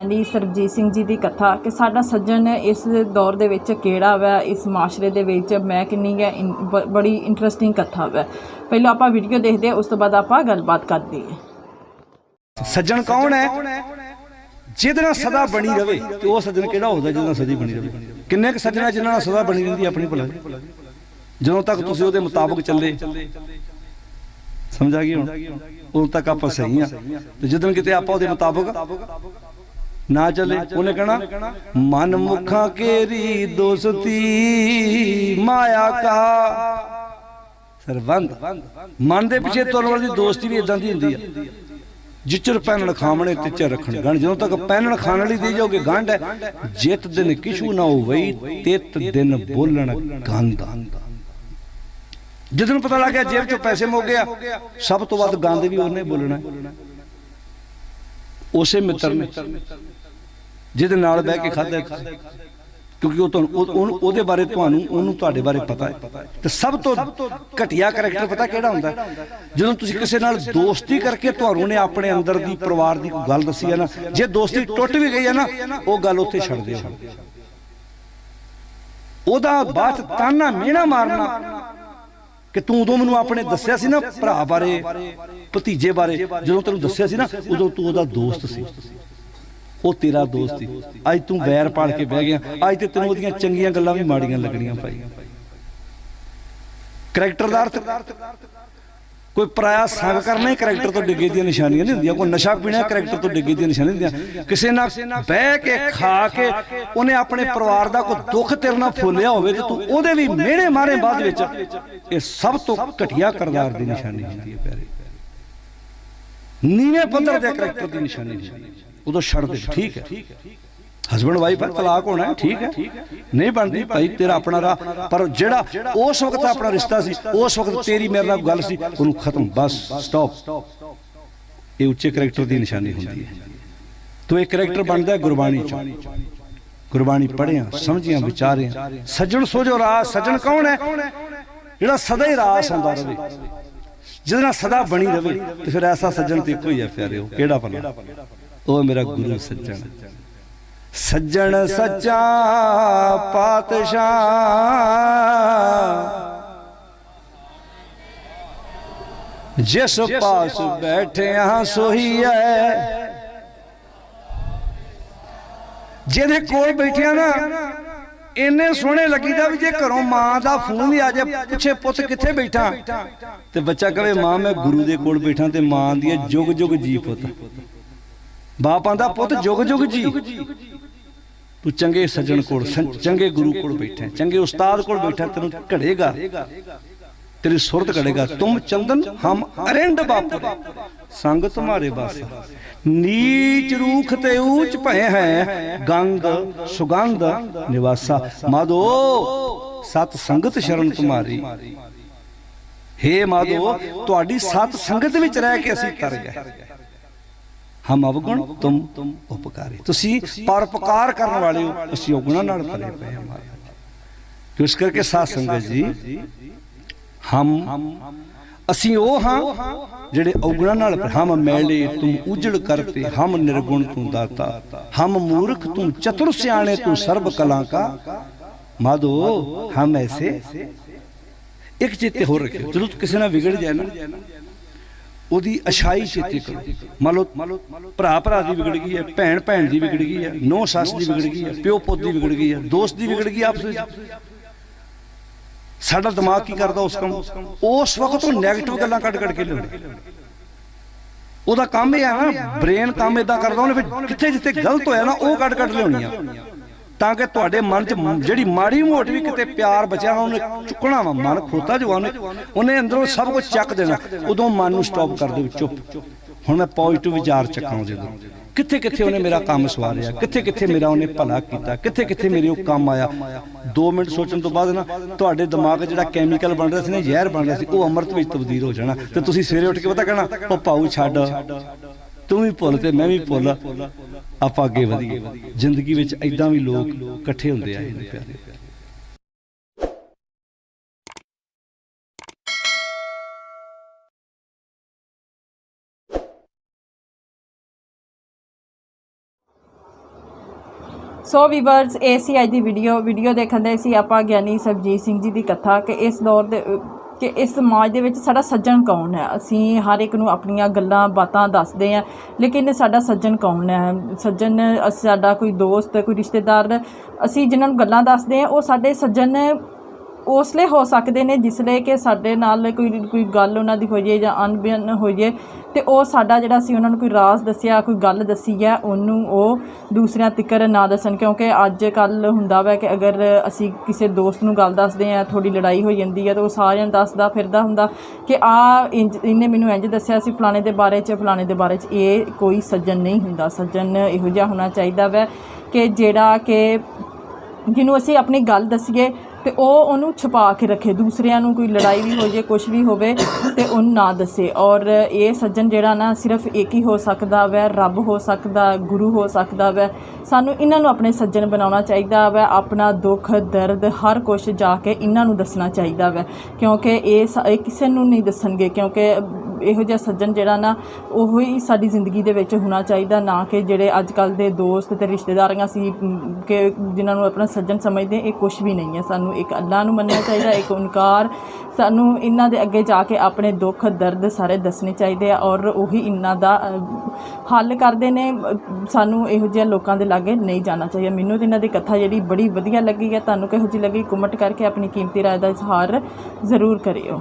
ਕਹਿੰਦੀ ਸਰਬਜੀਤ ਸਿੰਘ ਜੀ ਦੀ ਕਥਾ ਕਿ ਸਾਡਾ ਸੱਜਣ ਇਸ ਦੌਰ ਦੇ ਵਿੱਚ ਕਿਹੜਾ ਵਾ, ਇਸ ਮਾਸ਼ਰੇ ਦੇ ਵਿੱਚ ਮੈਂ ਕਿੰਨੀ ਹੈ ਬੜੀ ਇੰਟਰਸਟਿੰਗ ਕਥਾ ਵਾ। ਪਹਿਲਾਂ ਆਪਾਂ ਵੀਡੀਓ ਦੇਖਦੇ ਉਸ ਤੋਂ ਬਾਅਦ ਆਪਾਂ ਗੱਲਬਾਤ ਕਰਦੇ ਹਾਂ। ਸੱਜਣ ਕੌਣ ਹੈ? ਜਿਹਦੇ ਨਾਲ ਸਦਾ ਬਣੀ ਰਵੇ, ਤੇ ਉਹ ਸੱਜਣ ਕਿਹੜਾ ਹੁੰਦਾ ਜਿਹਦੇ ਨਾਲ ਸਦੀ ਬਣੀ ਰਵੇ? ਕਿੰਨੇ ਕੁ ਸੱਜਣਾ ਜਿਨ੍ਹਾਂ ਨਾਲ ਸਦਾ ਬਣੀ ਰਹਿੰਦੀ ਆਪਣੀ ਭਲਾ? ਜਦੋਂ ਤੱਕ ਤੁਸੀਂ ਉਹਦੇ ਮੁਤਾਬਕ ਚੱਲੇ, ਸਮਝ ਆ ਗਈ ਹੁਣ ਉਦੋਂ ਤੱਕ ਆਪਾਂ ਸਹੀ ਆ। ਤੇ ਜਦੋਂ ਕਿਤੇ ਆਪਾਂ ਉਹਦੇ ਮੁਤਾਬਕ ਨਾ ਚੱਲੇ ਉਹਨੇ ਕਹਿਣਾ ਮਨ ਮੁਖਾਂ ਕੇਰੀ ਦੋਸਤੀ ਮਾਇਆ ਕਾ। ਸਰਬੰਧ। ਮਨ ਦੇ ਪਿੱਛੇ ਤੁਰਨ ਵਾਲੀ ਦੋਸਤੀ ਵੀ ਇਦਾਂ ਦੀ ਹੁੰਦੀ ਆ। ਜਿਚਰ ਪੈਨਣ ਖਾਵਣੇ ਤੇ ਚਰ ਰੱਖਣ। ਗੰਢ ਜਦੋਂ ਤੱਕ ਪੈਨਣ ਖਾਣ ਵਾਲੀ ਦੇ ਜਾਓਗੇ ਗੰਢ ਹੈ। ਜਿਤ ਦਿਨ ਕਿਛੂ ਨਾ ਹੋਵਈ ਤਿਤ ਦਿਨ ਬੋਲਣ ਗੰਧ। ਜਦੋਂ ਪਤਾ ਲੱਗ ਗਿਆ ਜੇਬ ਚੋਂ ਪੈਸੇ ਮੁੱਕ ਗਿਆ ਸਭ ਤੋਂ ਵੱਧ ਗੰਦ ਵੀ ਉਹਨੇ ਬੋਲਣਾ। ਉਸੇ ਮਿੱਤਰ ਨੇ। ਜਿਹਦੇ ਨਾਲ ਬਹਿ ਕੇ ਖਾਧਾ ਕਿਉਂਕਿ ਉਹ ਤੁਹਾਨੂੰ ਉਹਦੇ ਬਾਰੇ ਤੁਹਾਨੂੰ ਉਹਨੂੰ ਤੁਹਾਡੇ ਬਾਰੇ ਪਤਾ ਹੈ। ਤੇ ਸਭ ਤੋਂ ਘਟੀਆ ਕਰੈਕਟਰ ਪਤਾ ਕਿਹੜਾ ਹੁੰਦਾ ਜਦੋਂ ਤੁਸੀਂ ਕਿਸੇ ਨਾਲ ਦੋਸਤੀ ਕਰਕੇ ਤੁਹਾਨੂੰ ਨੇ ਆਪਣੇ ਅੰਦਰ ਦੀ ਪਰਿਵਾਰ ਦੀ ਗੱਲ ਦੱਸੀ ਹੈ ਨਾ, ਜੇ ਦੋਸਤੀ ਟੁੱਟ ਵੀ ਗਈ ਹੈ ਨਾ, ਉਹ ਗੱਲ ਉੱਥੇ ਛੱਡ ਦਿਓ। ਉਹਦਾ ਬਾਅਦ ਤਾਨਾ ਮਿਹਣਾ ਮਾਰਨਾ ਕਿ ਤੂੰ ਉਦੋਂ ਮੈਨੂੰ ਆਪਣੇ ਦੱਸਿਆ ਸੀ ਨਾ ਭਰਾ ਬਾਰੇ, ਭਤੀਜੇ ਬਾਰੇ, ਜਦੋਂ ਤੈਨੂੰ ਦੱਸਿਆ ਸੀ ਨਾ, ਉਦੋਂ ਤੂੰ ਉਹਦਾ ਦੋਸਤ ਸੀ। ਉਹ ਤੇਰਾ ਦੋਸਤ ਸੀ ਅੱਜ ਤੂੰ ਵੈਰ ਪਾਲ ਕੇ ਬਹਿ ਗਿਆ। ਅੱਜ ਤੇ ਤੈਨੂੰ ਉਹਦੀਆਂ ਚੰਗੀਆਂ ਗੱਲਾਂ ਵੀ ਮਾੜੀਆਂ ਲੱਗਣੀਆਂ ਭਾਈ। ਕਰੈਕਟਰ ਦਾ ਅਰਥ ਕੋਈ ਪਰਾਇਆ ਸੰਗ ਕਰਨਾ ਹੀ ਕਰੈਕਟਰ ਤੋਂ ਡਿੱਗੇ ਦੀਆਂ ਨਿਸ਼ਾਨੀਆਂ ਨਹੀਂ ਹੁੰਦੀਆਂ। ਕੋਈ ਨਸ਼ਾ ਪੀਣਾ ਕਰੈਕਟਰ ਤੋਂ ਡਿੱਗੇ ਦੀਆਂ ਨਿਸ਼ਾਨੀਆਂ ਹੁੰਦੀਆਂ। ਕਿਸੇ ਨਾਲ ਬਹਿ ਕੇ, ਖਾ ਕੇ ਉਹਨੇ ਆਪਣੇ ਪਰਿਵਾਰ ਦਾ ਕੋਈ ਦੁੱਖ ਤੇਰੇ ਨਾਲ ਫੋਲਿਆ ਹੋਵੇ ਤੇ ਤੂੰ ਉਹਦੇ ਵੀ ਮਿਹਣੇ ਮਾਰੇ ਬਾਅਦ ਵਿੱਚ ਇਹ ਸਭ ਤੋਂ ਘਟੀਆ ਕਰਦਾਰ ਦੀ ਨਿਸ਼ਾਨੀ ਹੁੰਦੀ ਹੈ ਪਿਆਰੇ। ਨੀਵੇਂ ਪੱਧਰ ਦੇ ਕਰੈਕਟਰ ਦੀ ਨਿਸ਼ਾਨੀ ਹੁੰਦੀ ਹੈ। ਉਦੋਂ ਛੱਡ ਦੇ ਠੀਕ ਹੈ। ਹਸਬੰਡ ਵਾਈਫ ਹੈ। ਤਲਾਕ ਹੋਣਾ ਹੈ ਠੀਕ ਹੈ। ਨਹੀਂ ਬਣਦੀ ਭਾਈ ਤੇਰਾ ਆਪਣਾ ਰਾਹ ਪਰ ਜਿਹੜਾ ਉਸ ਵਕਤ ਆਪਣਾ ਰਿਸ਼ਤਾ ਸੀ ਉਸ ਵਕਤ ਤੇਰੀ ਮੇਰੇ ਨਾਲ ਗੱਲ ਸੀ ਉਹਨੂੰ ਖਤਮ ਬਸ ਸਟਾਪ ਇਹ ਉੱਚੇ ਕਰੈਕਟਰ ਦੀ ਨਿਸ਼ਾਨੀ ਹੁੰਦੀ ਹੈ। ਤੋ ਇਹ ਕਰੈਕਟਰ ਬਣਦਾ ਗੁਰਬਾਣੀ ਚ। ਗੁਰਬਾਣੀ ਪੜ੍ਹਿਆ ਸਮਝਿਆ ਵਿਚਾਰਿਆ। ਸੱਜਣ ਸੋਜੋ ਰਾਸ ਸੱਜਣ ਕੌਣ ਹੈ? ਜਿਹੜਾ ਸਦਾ ਹੀ ਰਾਸ ਹੁੰਦਾ ਰਵੇ। ਜਿਹਦੇ ਨਾਲ ਸਦਾ ਬਣੀ ਰਵੇ ਤੇ ਫਿਰ ਐਸਾ ਸੱਜਣ ਤੇ ਹੀ ਹੈ ਪਿਆਰਿਓ। ਕਿਹੜਾ ਭਲਾ? ਉਹ ਮੇਰਾ ਗੁਰੂ ਸੱਜਣ। ਸੱਜਣ ਸੱਚਾ ਪਾਤਸ਼ਾਹ। ਜਿਸ ਪਾਸ ਬੈਠਿਆ ਸੋਈ ਹੈ ਜਿਹਦੇ ਕੋਲ ਬੈਠਿਆ ਨਾ, ਇੰਨੇ ਸੋਹਣੇ ਲੱਗੀਦਾ ਵੀ ਜੇ ਘਰੋਂ ਮਾਂ ਦਾ ਫੋਨ ਵੀ ਆ ਜਾਏ ਪੁੱਛੇ ਪੁੱਤ ਕਿੱਥੇ ਬੈਠਾ? ਤੇ ਬੱਚਾ ਕਹੇ, ਮਾਂ, ਮੈਂ ਗੁਰੂ ਦੇ ਕੋਲ ਬੈਠਾ ਤੇ ਮਾਂ ਦੀ ਜੁਗ ਜੁਗ ਜੀ ਪੁੱਤ। ਬਾਪ ਆਂਦਾ ਪੁੱਤ ਜੁਗ ਜੁਗ ਜੀ। ਤੂੰ ਚੰਗੇ ਸੱਜਣ ਕੋਲ ਚੰਗੇ ਗੁਰੂ ਕੋਲ ਬੈਠਾ ਚੰਗੇ ਉਸਤਾਦ ਕੋਲ ਬੈਠਾ ਤੈਨੂੰ ਘੜੇਗਾ। ਤੇਰੀ ਸੁਰਤ ਘੜੇਗਾ। ਤੁਮ ਚੰਦਨ ਹਮ ਅਰਿੰਦ ਬਾਪਰੇ ਸੰਗ ਤੁਮਾਰੇ ਬਸ। ਨੀਚ ਰੂਖ ਤੇ ਊਚ ਭਏ ਹੈ। ਗੰਗ ਸੁਗੰਧ ਨਿਵਾਸਾ। ਮਾਧੋ ਸਤ ਸੰਗਤ ਸ਼ਰਨ ਤੁਮਾਰੀ। ਹੇ ਮਾਧੋ ਤੁਹਾਡੀ ਸਤ ਸੰਗਤ ਵਿੱਚ ਰਹਿ ਕੇ ਅਸੀਂ ਤਰ ਗਏ। ਹਮ ਅਵਗੁਣ ਤੁਮ ਉਪਕਾਰੀ। ਤੁਸੀਂ ਪਰਪਕਾਰ ਕਰਨ ਵਾਲੇ ਹੋ ਅਸੀਂ ਔਗੁਣਾਂ ਨਾਲ ਭਰੇ ਪਏ ਹਾਂ ਮਹਾਰਾਜ ਇਸ ਕਰਕੇ ਸਾਧ ਸੰਗਤ ਜੀ, ਹਮ, ਅਸੀਂ ਉਹ ਹਾਂ ਜਿਹੜੇ ਔਗੁਣਾਂ ਨਾਲ ਹਮ ਮੈਲੇ ਤੂੰ ਉਜੜ ਕਰਤੇ, ਹਮ ਨਿਰਗੁਣ ਤੂੰ ਦਾਤਾ। ਹਮ ਮੂਰਖ ਤੂੰ ਚਤੁਰ ਸਿਆਣੇ ਤੂੰ ਸਰਬ ਕਲਾ ਕਾ। ਮਾਧੋ, ਹਮ ਐਸੇ। ਇੱਕ ਚਿੱਤੇ ਹੋ ਰੱਖੇ ਜਦੋਂ ਕਿਸੇ ਨਾਲ ਵਿਗੜ ਜਾਏ ਨਾ ਉਹਦੀ ਅਛਾਈ ਚੇਤੇ ਕਰੋ। ਮੰਨ ਲਓ ਭਰਾ ਭਰਾ ਦੀ ਵਿਗੜ ਗਈ ਹੈ ਭੈਣ ਭੈਣ ਦੀ ਵਿਗੜ ਗਈ ਹੈ ਨੌ ਸੱਸ ਦੀ ਵਿਗੜ ਗਈ ਹੈ ਪਿਓ ਪੁੱਤ ਦੀ ਵਿਗੜ ਗਈ ਹੈ ਦੋਸਤ ਦੀ ਵਿਗੜ ਗਈ ਆਪਸ ਵਿੱਚ। ਸਾਡਾ ਦਿਮਾਗ ਕੀ ਕਰਦਾ ਉਸ ਕੰਮ? ਉਸ ਵਕਤ ਉਹ 네ਗੇਟਿਵ ਗੱਲਾਂ ਕੱਢ ਕੱਢ ਕੇ ਲਿਆਉਂਦਾ। ਉਹਦਾ ਕੰਮ ਇਹ ਹੈ ਨਾ ਬ੍ਰੇਨ ਕੰਮ ਇਦਾਂ ਕਰਦਾ ਉਹਨੇ ਫਿਰ ਕਿੱਥੇ ਜਿੱਥੇ ਗਲਤ ਹੋਇਆ ਨਾ ਉਹ ਕੱਢ ਕੱਢ ਲਿਆਉਣੀਆਂ। ਤਾਂ ਕਿ ਤੁਹਾਡੇ ਮਨ 'ਚ ਜਿਹੜੀ ਮਾੜੀ ਮੋਟ ਵੀ ਕਿਤੇ ਪਿਆਰ ਬਚਿਆ ਉਹਨੇ ਚੁੱਕਣਾ ਵਾ ਮਨ ਖੋਤਾ ਜੋ ਉਹਨੇ ਉਹਨੇ ਅੰਦਰੋਂ ਸਭ ਕੁਝ ਚੱਕ ਦੇਣਾ। ਉਦੋਂ ਮਨ ਨੂੰ ਸਟਾਪ ਕਰ ਦਿਓ ਚੁੱਪ। ਹੁਣ ਮੈਂ ਪੋਜ਼ਿਟਿਵ ਵਿਚਾਰ ਚੱਕਾਂ ਜਦੋਂ ਕਿੱਥੇ ਕਿੱਥੇ ਉਹਨੇ ਮੇਰਾ ਕੰਮ ਸਵਾਰਿਆ? ਕਿੱਥੇ ਕਿੱਥੇ ਮੇਰਾ ਉਹਨੇ ਭਲਾ ਕੀਤਾ? ਕਿੱਥੇ ਕਿੱਥੇ ਮੇਰੇ ਉਹ ਕੰਮ ਆਇਆ? 2 ਮਿੰਟ ਸੋਚਣ ਤੋਂ ਬਾਅਦ ਨਾ ਤੁਹਾਡੇ ਦਿਮਾਗ 'ਚ ਜਿਹੜਾ ਕੈਮੀਕਲ ਬਣ ਰਿਹਾ ਸੀ ਨਾ ਜ਼ਹਿਰ ਬਣ ਰਿਹਾ ਸੀ ਉਹ ਅੰਮ੍ਰਿਤ ਵਿੱਚ ਤਬਦੀਲ ਹੋ ਜਾਣਾ। ਤੇ ਤੁਸੀਂ ਸਵੇਰੇ ਉੱਠ ਕੇ ਪਤਾ ਕਹਿਣਾ ਉਹ ਪਾਉ ਛੱਡ। ਤੂੰ ਵੀ ਭੁੱਲ ਤੇ ਮੈਂ ਵੀ ਭੁੱਲ। ਆਪਾਂ ਅੱਗੇ ਵਧੀਏ। ਜ਼ਿੰਦਗੀ ਵਿੱਚ ਐਦਾਂ ਵੀ ਲੋਕ ਇਕੱਠੇ ਹੁੰਦੇ ਨੇ ਪਿਆਰੇ ਸੋ ਵੀਵਰਸ ਇਹ ਸੀ ਅੱਜ ਦੀ ਵੀਡੀਓ ਵੀਡੀਓ ਦੇਖਣ ਦੇ ਸੀ ਆਪਾਂ ਗਿਆਨੀ ਸਰਬਜੀਤ ਸਿੰਘ ਜੀ ਦੀ ਕਥਾ ਕਿ ਇਸ ਦੌਰ ਦੇ ਕਿ ਇਸ ਸਮਾਜ ਦੇ ਵਿੱਚ ਸਾਡਾ ਸੱਜਣ ਕੌਣ ਹੈ? ਅਸੀਂ ਹਰ ਇੱਕ ਨੂੰ ਆਪਣੀਆਂ ਗੱਲਾਂ, ਬਾਤਾਂ ਦੱਸਦੇ ਹਾਂ, ਲੇਕਿਨ ਸਾਡਾ ਸੱਜਣ ਕੌਣ ਹੈ? ਸੱਜਣ ਸਾਡਾ ਕੋਈ ਦੋਸਤ, ਕੋਈ ਰਿਸ਼ਤੇਦਾਰ, ਅਸੀਂ ਜਿਨ੍ਹਾਂ ਨੂੰ ਗੱਲਾਂ ਦੱਸਦੇ ਹਾਂ, ਉਹ ਸਾਡੇ ਸੱਜਣ ਉਸ ਲਈ ਹੋ ਸਕਦੇ ਨੇ ਜਿਸਲੇ ਕਿ ਸਾਡੇ ਨਾਲ ਕੋਈ ਕੋਈ ਗੱਲ ਉਹਨਾਂ ਦੀ ਹੋ ਜਾਏ ਜਾਂ ਅਣਬਣ ਹੋ ਜਾਏ ਤੇ ਉਹ ਸਾਡਾ ਜਿਹੜਾ ਸੀ ਉਹਨਾਂ ਨੂੰ ਕੋਈ ਰਾਜ਼ ਦੱਸਿਆ, ਕੋਈ ਗੱਲ ਦੱਸੀ ਹੈ, ਉਹਨੂੰ ਉਹ ਦੂਸਰਿਆਂ ਤਿੱਕਰ ਨਾ ਦੱਸਣ, ਕਿਉਂਕਿ ਅੱਜ ਕੱਲ ਹੁੰਦਾ ਵਾ ਕਿ ਅਗਰ ਅਸੀਂ ਕਿਸੇ ਦੋਸਤ ਨੂੰ ਗੱਲ ਦੱਸਦੇ ਆ ਥੋੜੀ ਲੜਾਈ ਹੋ ਜਾਂਦੀ ਹੈ, ਤਾਂ ਉਹ ਸਾਰਿਆਂ ਨੂੰ ਦੱਸਦਾ ਫਿਰਦਾ ਹੁੰਦਾ ਕਿ ਆ ਇੰਜ, ਇਹਨੇ ਮੈਨੂੰ ਇੰਜ ਦੱਸਿਆ ਸੀ, ਫਲਾਣੇ ਦੇ ਬਾਰੇ 'ਚ, ਫਲਾਣੇ ਦੇ ਬਾਰੇ 'ਚ। ਇਹ ਕੋਈ ਸੱਜਣ ਨਹੀਂ ਹੁੰਦਾ। ਸੱਜਣ ਇਹੋ ਜਿਹਾ ਹੋਣਾ ਚਾਹੀਦਾ ਵੈ ਕਿ ਜਿਹੜਾ ਕਿ ਜਿਹਨੂੰ ਅਸੀਂ ਆਪਣੀ ਗੱਲ ਦੱਸੀਏ ਤੇ ਉਹ ਉਹਨੂੰ ਛੁਪਾ ਕੇ ਰੱਖੇ। ਦੂਸਰਿਆਂ ਨੂੰ ਕੋਈ ਲੜਾਈ ਵੀ ਹੋ ਜੇ ਕੁਝ ਵੀ ਹੋਵੇ, ਤੇ ਉਹਨੂੰ ਨਾ ਦੱਸੇ। ਔਰ ਇਹ ਸੱਜਣ ਜਿਹੜਾ ਨਾ, ਸਿਰਫ ਇੱਕ ਹੀ ਹੋ ਸਕਦਾ ਵੈ, ਰੱਬ ਹੋ ਸਕਦਾ, ਗੁਰੂ ਹੋ ਸਕਦਾ ਵੈ। ਸਾਨੂੰ ਇਹਨਾਂ ਨੂੰ ਆਪਣੇ ਸੱਜਣ ਬਣਾਉਣਾ ਚਾਹੀਦਾ ਵੈ। ਆਪਣਾ ਦੁੱਖ, ਦਰਦ, ਹਰ ਕੁਝ ਜਾ ਕੇ ਇਹਨਾਂ ਨੂੰ ਦੱਸਣਾ ਚਾਹੀਦਾ ਵੈ। ਕਿਉਂਕਿ ਇਹ ਸ- ਇਹ ਕਿਸੇ ਨੂੰ ਨਹੀਂ ਦੱਸਣਗੇ। ਕਿਉਂਕਿ ਇਹੋ ਜਿਹਾ ਸੱਜਣ ਜਿਹੜਾ ਨਾ, ਉਹ ਹੀ ਸਾਡੀ ਜ਼ਿੰਦਗੀ ਦੇ ਵਿੱਚ ਹੋਣਾ ਚਾਹੀਦਾ, ਨਾ ਕਿ ਜਿਹੜੇ ਅੱਜ ਕੱਲ ਦੇ ਦੋਸਤ ਤੇ ਰਿਸ਼ਤੇਦਾਰੀਆਂ ਸੀ ਕਿ ਜਿਨ੍ਹਾਂ ਨੂੰ ਆਪਣਾ ਸੱਜਣ ਸਮਝਦੇ, ਇਹ ਕੁਝ ਵੀ ਨਹੀਂ ਹੈ। ਸਾਨੂੰ ਇੱਕ ਅੱਲਾ ਨੂੰ ਮੰਨਣਾ ਚਾਹੀਦਾ, ਇੱਕ ਓਨਕਾਰ ਸਾਨੂੰ ਇਹਨਾਂ ਦੇ ਅੱਗੇ ਜਾ ਕੇ ਆਪਣੇ ਦੁੱਖ, ਦਰਦ ਸਾਰੇ ਦੱਸਣੇ ਚਾਹੀਦੇ ਆ ਔਰ ਉਹੀ ਇਹਨਾਂ ਦਾ ਹੱਲ ਕਰਦੇ ਨੇ। ਸਾਨੂੰ ਇਹੋ ਜਿਹੇ ਲੋਕਾਂ ਦੇ ਲਾਗੇ ਨਹੀਂ ਜਾਣਾ ਚਾਹੀਦਾ। ਮੈਨੂੰ ਤੇ ਇਹਨਾਂ ਦੀ ਕਥਾ ਜਿਹੜੀ ਬੜੀ ਵਧੀਆ ਲੱਗੀ ਹੈ, ਤੁਹਾਨੂੰ ਕਿਹੋ ਜਿਹੀ ਲੱਗੀ, ਕਮੈਂਟ ਕਰਕੇ ਆਪਣੀ ਕੀਮਤੀ ਰਾਏ ਦਾ ਇਜ਼ਹਾਰ ਜ਼ਰੂਰ ਕਰਿਓ।